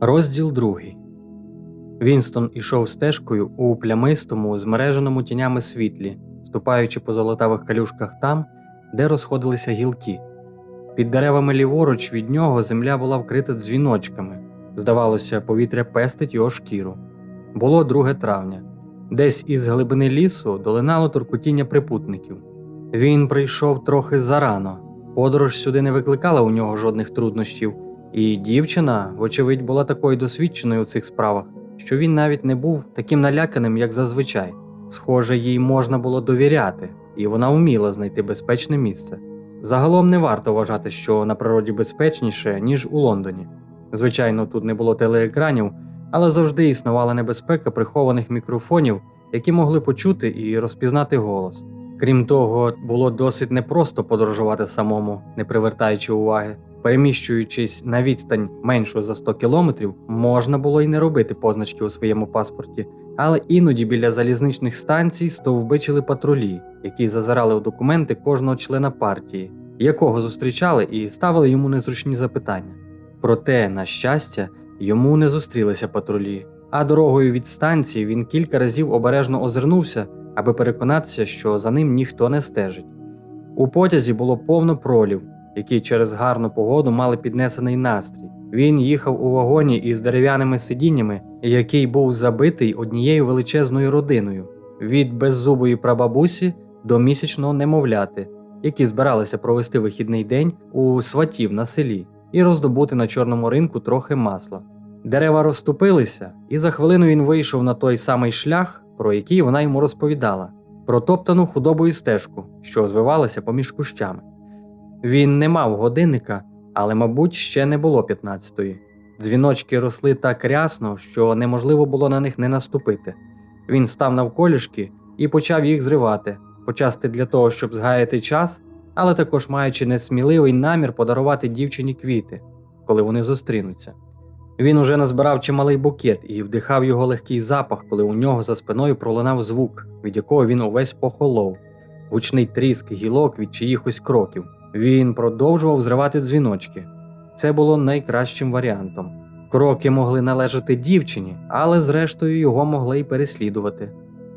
Розділ другий. Вінстон ішов стежкою у плямистому, змереженому тінями світлі, ступаючи по золотавих калюшках там, де розходилися гілки. Під деревами ліворуч від нього земля була вкрита дзвіночками. Здавалося, повітря пестить його шкіру. Було 2 травня. Десь із глибини лісу долинало торкутіння припутників. Він прийшов трохи зарано. Подорож сюди не викликала у нього жодних труднощів, і дівчина, вочевидь, була такою досвідченою у цих справах, що він навіть не був таким наляканим, як зазвичай. Схоже, їй можна було довіряти, і вона вміла знайти безпечне місце. Загалом не варто вважати, що на природі безпечніше, ніж у Лондоні. Звичайно, тут не було телеекранів, але завжди існувала небезпека прихованих мікрофонів, які могли почути і розпізнати голос. Крім того, було досить непросто подорожувати самому, не привертаючи уваги. Переміщуючись на відстань меншу за 100 кілометрів, можна було й не робити позначки у своєму паспорті, але іноді біля залізничних станцій стовбичили патрулі, які зазирали у документи кожного члена партії, якого зустрічали і ставили йому незручні запитання. Проте, на щастя, йому не зустрілися патрулі, а дорогою від станції він кілька разів обережно озирнувся, аби переконатися, що за ним ніхто не стежить. У потязі було повно пролів, які через гарну погоду мали піднесений настрій. Він їхав у вагоні із дерев'яними сидіннями, який був забитий однією величезною родиною від беззубої прабабусі до місячного немовляти, які збиралися провести вихідний день у сватів на селі і роздобути на чорному ринку трохи масла. Дерева розступилися, і за хвилину він вийшов на той самий шлях, про який вона йому розповідала, протоптану худобою стежку, що звивалася поміж кущами. Він не мав годинника, але, мабуть, ще не було 15-ї. Дзвіночки росли так рясно, що неможливо було на них не наступити. Він став навколішки і почав їх зривати, почасти для того, щоб згаяти час, але також маючи несміливий намір подарувати дівчині квіти, коли вони зустрінуться. Він уже назбирав чималий букет і вдихав його легкий запах, коли у нього за спиною пролунав звук, від якого він увесь похолов, гучний тріск гілок від чиїхось кроків. Він продовжував зривати дзвіночки. Це було найкращим варіантом. Кроки могли належати дівчині, але зрештою його могли й переслідувати.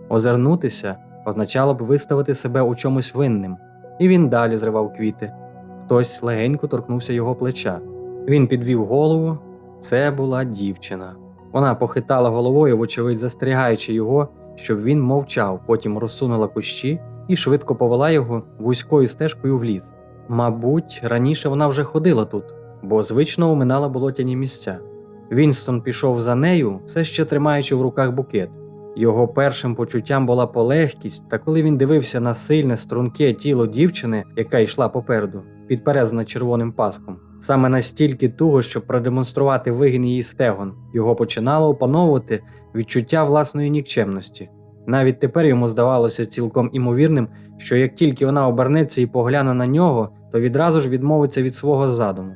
Озирнутися означало б виставити себе у чомусь винним, і він далі зривав квіти. Хтось легенько торкнувся його плеча. Він підвів голову. Це була дівчина. Вона похитала головою, вочевидь, застерігаючи його, щоб він мовчав, потім розсунула кущі і швидко повела його вузькою стежкою в ліс. Мабуть, раніше вона вже ходила тут, бо звично оминала болотяні місця. Вінстон пішов за нею, все ще тримаючи в руках букет. Його першим почуттям була полегкість, та коли він дивився на сильне, струнке тіло дівчини, яка йшла попереду, підперезана червоним паском, саме настільки туго, щоб продемонструвати вигін її стегон, його починало опановувати відчуття власної нікчемності. Навіть тепер йому здавалося цілком імовірним, що як тільки вона обернеться і погляне на нього, то відразу ж відмовиться від свого задуму.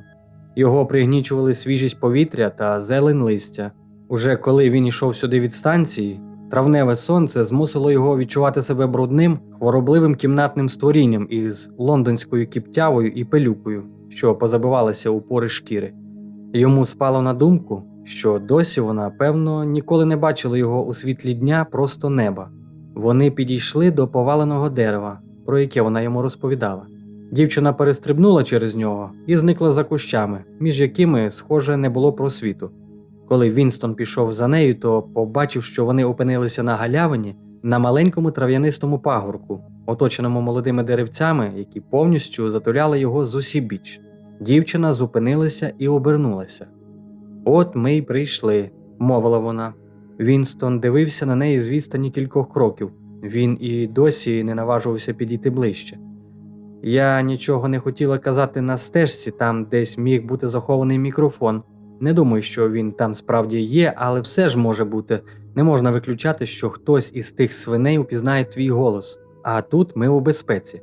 Його пригнічували свіжість повітря та зелень листя. Уже коли він йшов сюди від станції, травневе сонце змусило його відчувати себе брудним, хворобливим кімнатним створінням із лондонською кіптявою і пилюкою, що позабивалися у пори шкіри. Йому спало на думку, що досі вона, певно, ніколи не бачила його у світлі дня просто неба. Вони підійшли до поваленого дерева, про яке вона йому розповідала. Дівчина перестрибнула через нього і зникла за кущами, між якими, схоже, не було просвіту. Коли Вінстон пішов за нею, то побачив, що вони опинилися на галявині на маленькому трав'янистому пагорку, оточеному молодими деревцями, які повністю затуляли його з усібіч. Дівчина зупинилася і обернулася. От ми й прийшли, мовила вона. Вінстон дивився на неї з відстані кількох кроків. Він і досі не наважувався підійти ближче. Я нічого не хотіла казати на стежці, там десь міг бути захований мікрофон. Не думаю, що він там справді є, але все ж може бути. Не можна виключати, що хтось із тих свиней упізнає твій голос, а тут ми у безпеці.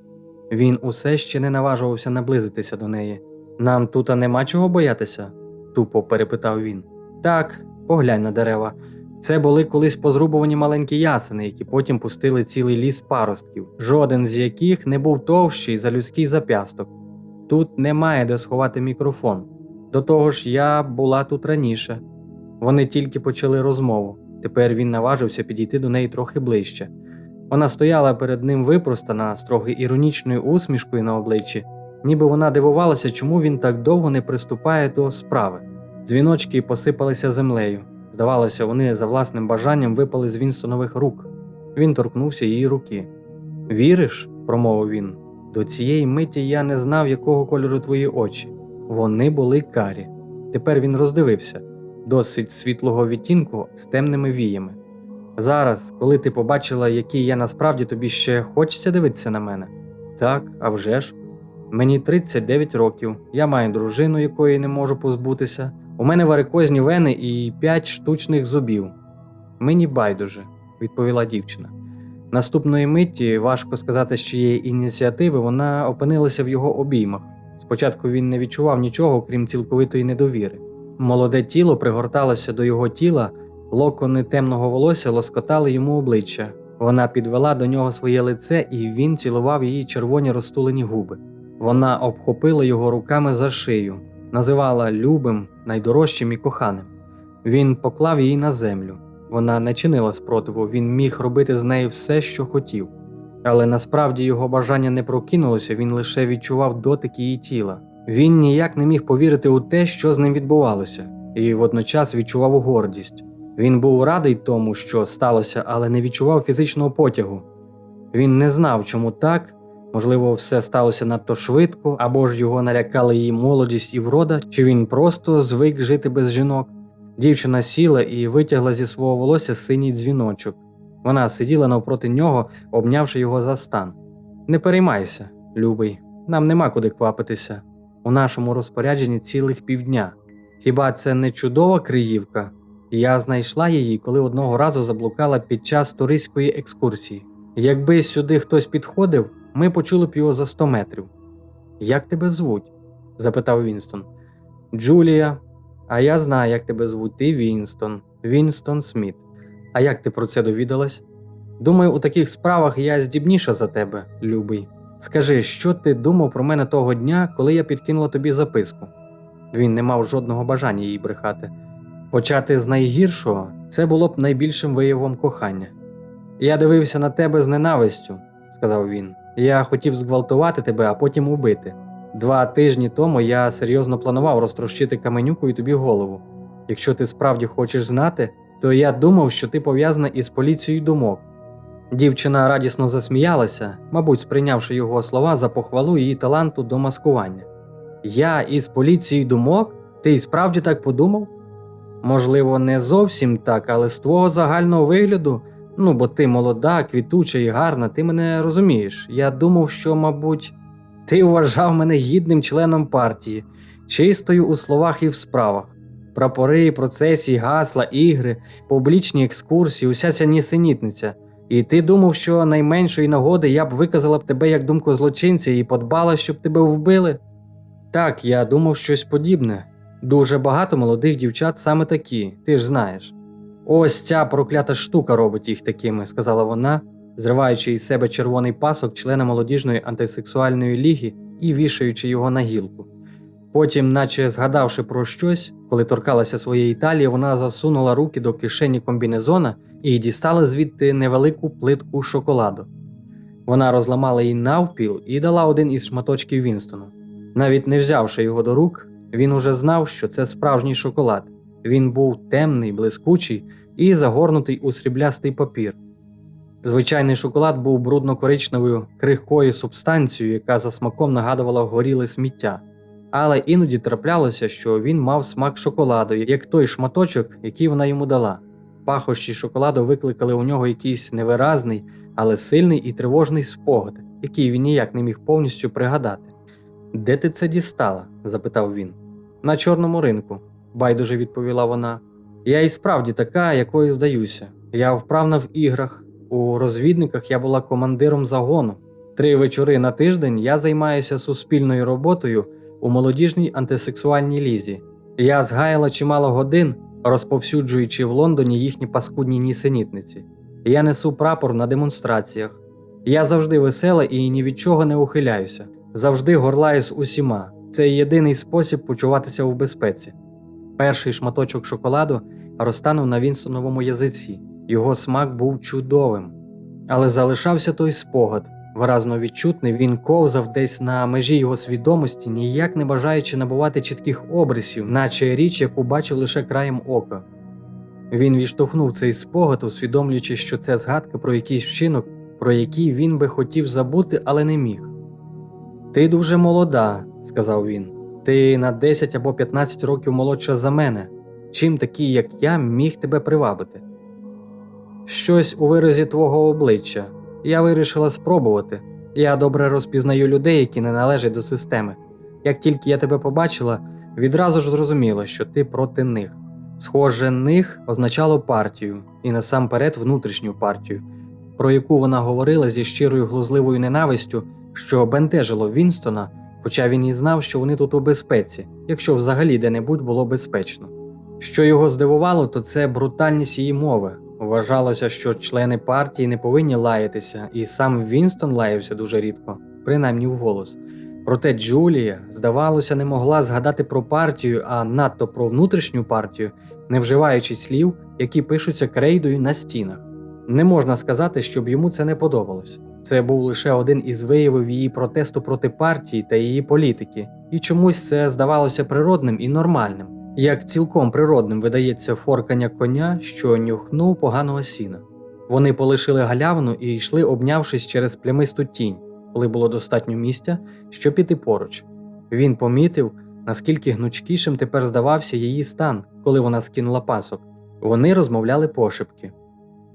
Він усе ще не наважувався наблизитися до неї. Нам тут нема чого боятися? Тупо перепитав він. Так, поглянь на дерева. Це були колись позрубувані маленькі ясени, які потім пустили цілий ліс паростків, жоден з яких не був товщий за людський зап'ясток. Тут немає де сховати мікрофон. До того ж, я була тут раніше. Вони тільки почали розмову. Тепер він наважився підійти до неї трохи ближче. Вона стояла перед ним випростана з трохи іронічною усмішкою на обличчі, ніби вона дивувалася, чому він так довго не приступає до справи. Дзвіночки посипалися землею. Здавалося, вони за власним бажанням випали з Вінстонових рук. Він торкнувся її руки. Віриш? промовив він. До цієї миті я не знав, якого кольору твої очі. Вони були карі. Тепер він роздивився досить світлого відтінку з темними віями. Зараз, коли ти побачила, який я насправді тобі ще хочеться дивитися на мене? Так, а вже ж. Мені 39 років, я маю дружину, якої не можу позбутися. У мене варикозні вени і 5 штучних зубів. Мені байдуже, відповіла дівчина. Наступної миті, важко сказати, з чиєї ініціативи, вона опинилася в його обіймах. Спочатку він не відчував нічого, крім цілковитої недовіри. Молоде тіло пригорталося до його тіла, локони темного волосся лоскотали йому обличчя. Вона підвела до нього своє лице, і він цілував її червоні розтулені губи. Вона обхопила його руками за шию, називала любим, найдорожчим і коханим. Він поклав її на землю. Вона не чинила спротиву, він міг робити з нею все, що хотів. Але насправді його бажання не прокинулося, він лише відчував дотик її тіла. Він ніяк не міг повірити у те, що з ним відбувалося, і водночас відчував гордість. Він був радий тому, що сталося, але не відчував фізичного потягу. Він не знав, чому так. Можливо, все сталося надто швидко, або ж його налякали її молодість і врода, чи він просто звик жити без жінок. Дівчина сіла і витягла зі свого волосся синій дзвіночок. Вона сиділа навпроти нього, обнявши його за стан. Не переймайся, любий, нам нема куди квапитися. У нашому розпорядженні цілих півдня. Хіба це не чудова криївка? Я знайшла її, коли одного разу заблукала під час туристської екскурсії. Якби сюди хтось підходив, ми почули б його за 100 метрів. Як тебе звуть? запитав Вінстон. Джулія. А я знаю, як тебе звуть. Ти Вінстон, Вінстон Сміт. А як ти про це довідалась? Думаю, у таких справах я здібніша за тебе, любий. Скажи, що ти думав про мене того дня, коли я підкинула тобі записку? Він не мав жодного бажання їй брехати. Почати з найгіршого це було б найбільшим виявом кохання. Я дивився на тебе з ненавистю, сказав він. Я хотів зґвалтувати тебе, а потім убити. Два тижні тому я серйозно планував розтрощити каменюку і тобі голову. Якщо ти справді хочеш знати, то я думав, що ти пов'язана із поліцією думок. Дівчина радісно засміялася, мабуть, сприйнявши його слова за похвалу її таланту до маскування. Я із поліцією думок? Ти й справді так подумав? Можливо, не зовсім так, але з твого загального вигляду, ну бо ти молода, квітуча і гарна, ти мене розумієш. Я думав, що, мабуть, ти вважав мене гідним членом партії, чистою у словах і в справах. Прапори, процесії, гасла, ігри, публічні екскурсії, уся ця нісенітниця. І ти думав, що найменшої нагоди я б виказала б тебе як думку злочинця і подбала, щоб тебе вбили? Так, я думав щось подібне. Дуже багато молодих дівчат саме такі, ти ж знаєш. Ось ця проклята штука робить їх такими, сказала вона, зриваючи із себе червоний пасок члена молодіжної антисексуальної ліги і вішаючи його на гілку. Потім, наче згадавши про щось, коли торкалася своєї талії, вона засунула руки до кишені комбінезона і дістала звідти невелику плитку шоколаду. Вона розламала її навпіл і дала один із шматочків Вінстону. Навіть не взявши його до рук, він уже знав, що це справжній шоколад. Він був темний, блискучий і загорнутий у сріблястий папір. Звичайний шоколад був брудно-коричневою крихкою субстанцією, яка за смаком нагадувала горіле сміття. Але іноді траплялося, що він мав смак шоколаду, як той шматочок, який вона йому дала. Пахощі шоколаду викликали у нього якийсь невиразний, але сильний і тривожний спогад, який він ніяк не міг повністю пригадати. Де ти це дістала? запитав він. На чорному ринку, байдуже відповіла вона. Я і справді така, якою здаюся. Я вправна в іграх. У розвідниках я була командиром загону. Три вечори на тиждень я займаюся суспільною роботою у молодіжній антисексуальній лізі. Я згаяла чимало годин, розповсюджуючи в Лондоні їхні паскудні нісенітниці. Я несу прапор на демонстраціях. Я завжди весела і ні від чого не ухиляюся. Завжди горлаю з усіма. Це єдиний спосіб почуватися у безпеці. Перший шматочок шоколаду розтанув на Вінстоновому язиці. Його смак був чудовим. Але залишався той спогад. Виразно відчутний, він ковзав десь на межі його свідомості, ніяк не бажаючи набувати чітких обрисів, наче річ, яку бачив лише краєм ока. Він відштовхнув цей спогад, усвідомлюючи, що це згадка про якийсь вчинок, про який він би хотів забути, але не міг. Ти дуже молода, сказав він. Ти на 10 або 15 років молодша за мене. Чим такий, як я, міг тебе привабити? Щось у виразі твого обличчя. Я вирішила спробувати. Я добре розпізнаю людей, які не належать до системи. Як тільки я тебе побачила, відразу ж зрозуміла, що ти проти них. Схоже, них означало партію, і насамперед внутрішню партію, про яку вона говорила зі щирою глузливою ненавистю, що бентежило Вінстона, хоча він і знав, що вони тут у безпеці, якщо взагалі де-небудь було безпечно. Що його здивувало, то це брутальність її мови. Вважалося, що члени партії не повинні лаятися, і сам Вінстон лаявся дуже рідко, принаймні вголос. Проте Джулія, здавалося, не могла згадати про партію, а надто про внутрішню партію, не вживаючи слів, які пишуться крейдою на стінах. Не можна сказати, щоб йому це не подобалось. Це був лише один із виявів її протесту проти партії та її політики, і чомусь це здавалося природним і нормальним, як цілком природним видається форкання коня, що нюхнув поганого сіна. Вони полишили галявину і йшли, обнявшись через плямисту тінь, коли було достатньо місця, щоб піти поруч. Він помітив, наскільки гнучкішим тепер здавався її стан, коли вона скинула пасок. Вони розмовляли пошепки.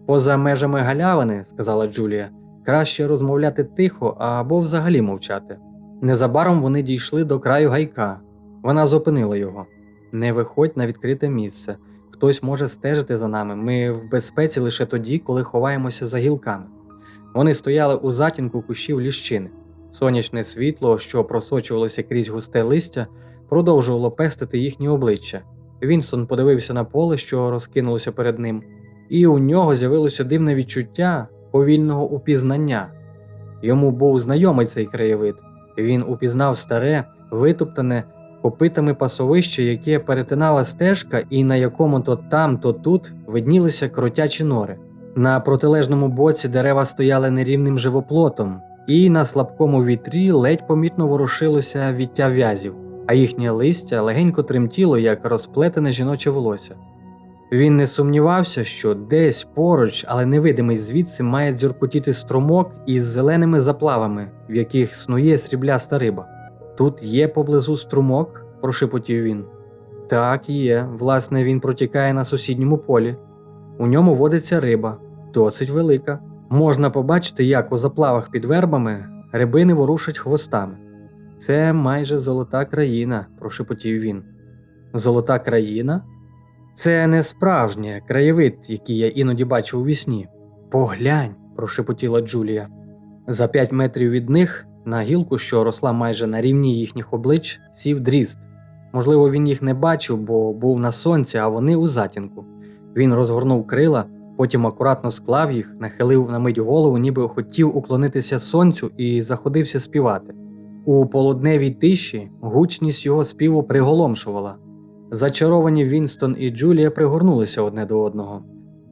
Поза межами галявини, сказала Джулія, краще розмовляти тихо або взагалі мовчати. Незабаром вони дійшли до краю гайка. Вона зупинила його. Не виходь на відкрите місце. Хтось може стежити за нами. Ми в безпеці лише тоді, коли ховаємося за гілками. Вони стояли у затінку кущів ліщини. Сонячне світло, що просочувалося крізь густе листя, продовжувало пестити їхні обличчя. Вінстон подивився на поле, що розкинулося перед ним, і у нього з'явилося дивне відчуття повільного упізнання. Йому був знайомий цей краєвид. Він упізнав старе, витоптане копитами пасовище, яке перетинала стежка, і на якому то там, то тут виднілися кротячі нори. На протилежному боці дерева стояли нерівним живоплотом, і на слабкому вітрі ледь помітно ворушилося віття в'язів, а їхнє листя легенько тремтіло, як розплетене жіноче волосся. Він не сумнівався, що десь поруч, але невидимий звідси, має дзюркотіти струмок із зеленими заплавами, в яких снує срібляста риба. Тут є поблизу струмок, прошепотів він. Так, є. Власне, він протікає на сусідньому полі. У ньому водиться риба, досить велика. Можна побачити, як у заплавах під вербами рибини ворушать хвостами. Це майже золота країна, прошепотів він. Золота країна? Це не справжнє краєвид, який я іноді бачу у вісні. Поглянь, прошепотіла Джулія. За п'ять метрів від них, на гілку, що росла майже на рівні їхніх облич, сів дрізд. Можливо, він їх не бачив, бо був на сонці, а вони у затінку. Він розгорнув крила, потім акуратно склав їх, нахилив на мить голову, ніби хотів уклонитися сонцю і заходився співати. У полудневій тиші гучність його співу приголомшувала. Зачаровані Вінстон і Джулія пригорнулися одне до одного.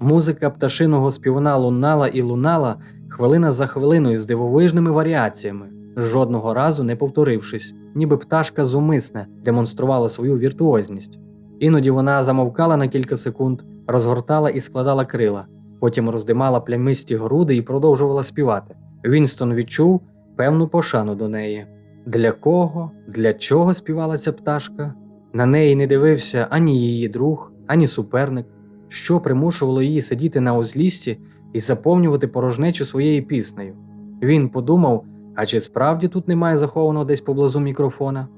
Музика пташиного співна лунала і лунала хвилина за хвилиною з дивовижними варіаціями, жодного разу не повторившись, ніби пташка зумисне демонструвала свою віртуозність. Іноді вона замовкала на кілька секунд, розгортала і складала крила, потім роздимала плямисті груди і продовжувала співати. Вінстон відчув певну пошану до неї. Для кого, для чого співала ця пташка? На неї не дивився ані її друг, ані суперник, що примушувало її сидіти на узлісті і заповнювати порожнечу своєю піснею. Він подумав, а чи справді тут немає захованого десь поблизу мікрофона?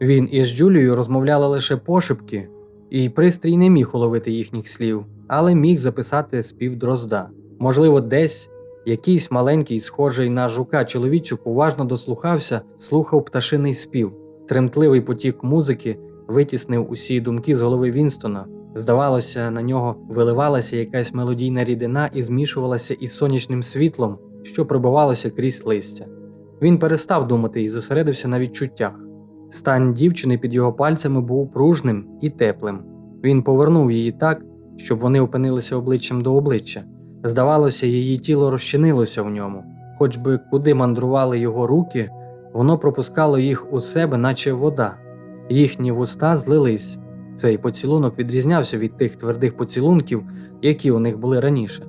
Він із Джулією розмовляли лише пошепки, і пристрій не міг уловити їхніх слів, але міг записати спів дрозда. Можливо, десь якийсь маленький, схожий на жука чоловічок уважно дослухався, слухав пташиний спів, тремтливий потік музики витіснив усі думки з голови Вінстона. Здавалося, на нього виливалася якась мелодійна рідина і змішувалася із сонячним світлом, що пробивалося крізь листя. Він перестав думати і зосередився на відчуттях. Стан дівчини під його пальцями був пружним і теплим. Він повернув її так, щоб вони опинилися обличчям до обличчя. Здавалося, її тіло розчинилося в ньому, хоч би куди мандрували його руки, воно пропускало їх у себе, наче вода. Їхні вуста злились. Цей поцілунок відрізнявся від тих твердих поцілунків, які у них були раніше.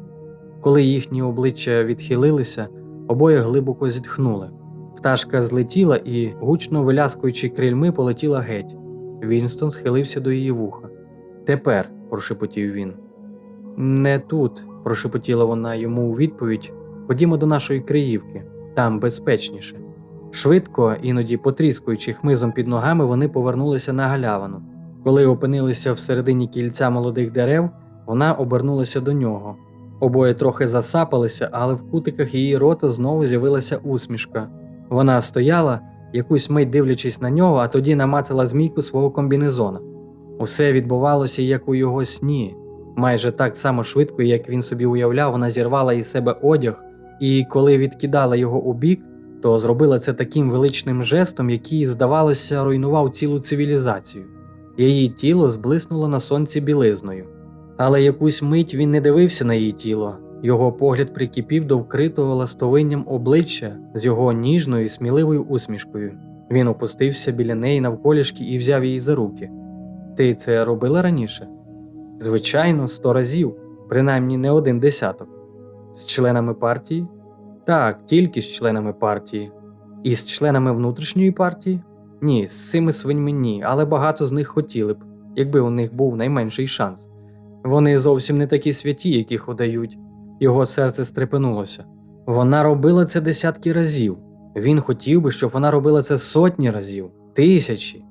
Коли їхні обличчя відхилилися, обоє глибоко зітхнули. Пташка злетіла і, гучно виляскуючи крильми, полетіла геть. Вінстон схилився до її вуха. Тепер, прошепотів він. Не тут, прошепотіла вона йому у відповідь. Ходімо до нашої Криївки, там безпечніше. Швидко, іноді потріскуючи хмизом під ногами, вони повернулися на галявину. Коли опинилися всередині кільця молодих дерев, вона обернулася до нього. Обоє трохи засапалися, але в кутиках її рота знову з'явилася усмішка. Вона стояла, якусь мить дивлячись на нього, а тоді намацала змійку свого комбінезона. Усе відбувалося як у його сні. Майже так само швидко, як він собі уявляв, вона зірвала із себе одяг, і коли відкидала його у бік, то зробила це таким величним жестом, який, здавалося, руйнував цілу цивілізацію. Її тіло зблиснуло на сонці білизною. Але якусь мить він не дивився на її тіло, його погляд прикипів до вкритого ластовинням обличчя з його ніжною сміливою усмішкою. Він опустився біля неї навколішки і взяв її за руки. Ти це робила раніше? Звичайно, сто разів, принаймні не один десяток. З членами партії? Так, тільки з членами партії. І з членами внутрішньої партії? Ні, з цими свиньми ні, але багато з них хотіли б, якби у них був найменший шанс. Вони зовсім не такі святі, яких удають. Його серце стрепенулося. Вона робила це десятки разів. Він хотів би, щоб вона робила це сотні разів, тисячі.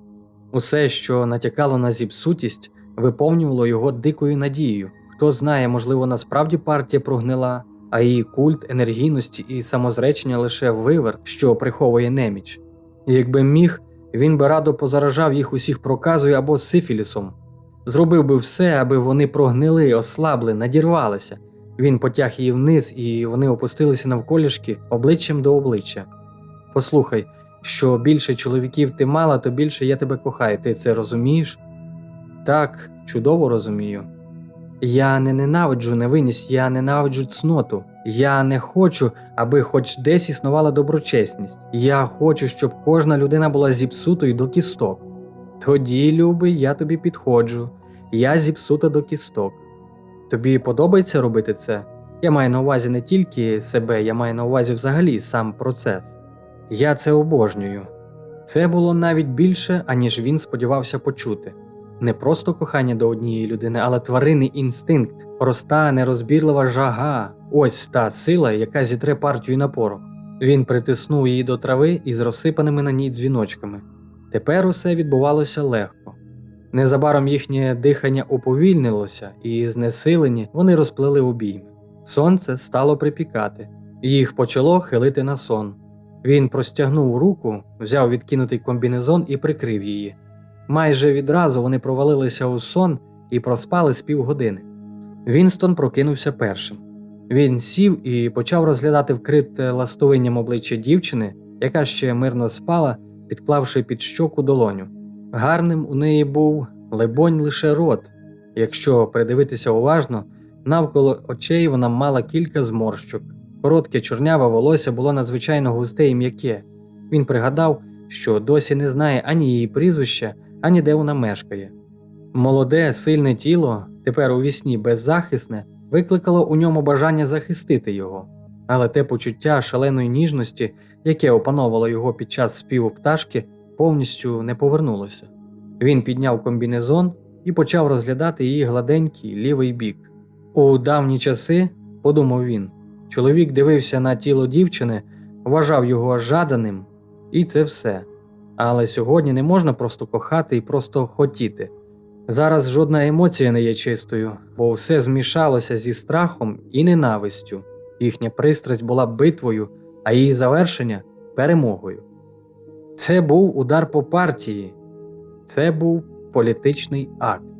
Усе, що натякало на зіпсутість, виповнювало його дикою надією. Хто знає, можливо, насправді партія прогнила, а її культ енергійності і самозречення лише виверт, що приховує неміч. Якби міг, він би радо позаражав їх усіх проказою або сифілісом. Зробив би все, аби вони прогнили, ослабли, надірвалися. Він потяг її вниз, і вони опустилися навколішки обличчям до обличчя. Послухай, що більше чоловіків ти мала, то більше я тебе кохаю. Ти це розумієш? Так, чудово розумію. Я не ненавиджу невинність, я ненавиджу цноту. Я не хочу, аби хоч десь існувала доброчесність. Я хочу, щоб кожна людина була зіпсутою до кісток. Тоді, любий, я тобі підходжу. Я зіпсута до кісток. Тобі подобається робити це? Я маю на увазі не тільки себе, я маю на увазі взагалі сам процес. Я це обожнюю. Це було навіть більше, аніж він сподівався почути. Не просто кохання до однієї людини, але тваринний інстинкт, проста, нерозбірлива жага ось та сила, яка зітре партію на порох. Він притиснув її до трави із розсипаними на ній дзвіночками. Тепер усе відбувалося легко. Незабаром їхнє дихання уповільнилося, і знесилені вони розплили обійми. Сонце стало припікати, їх почало хилити на сон. Він простягнув руку, взяв відкинутий комбінезон і прикрив її. Майже відразу вони провалилися у сон і проспали з півгодини. Вінстон прокинувся першим. Він сів і почав розглядати вкрите ластовинням обличчя дівчини, яка ще мирно спала, підклавши під щоку долоню. Гарним у неї був, либонь, лише рот. Якщо придивитися уважно, навколо очей вона мала кілька зморщок. Коротке чорняве волосся було надзвичайно густе і м'яке. Він пригадав, що досі не знає ані її прізвища, ані де вона мешкає. Молоде, сильне тіло, тепер у вісні беззахисне, викликало у ньому бажання захистити його, але те почуття шаленої ніжності, яке опановало його під час співу пташки, повністю не повернулося. Він підняв комбінезон і почав розглядати її гладенький лівий бік. У давні часи, подумав він, чоловік дивився на тіло дівчини, вважав його жаданим, і це все. Але сьогодні не можна просто кохати і просто хотіти. Зараз жодна емоція не є чистою, бо все змішалося зі страхом і ненавистю. Їхня пристрасть була битвою, а її завершення перемогою. Це був удар по партії, це був політичний акт.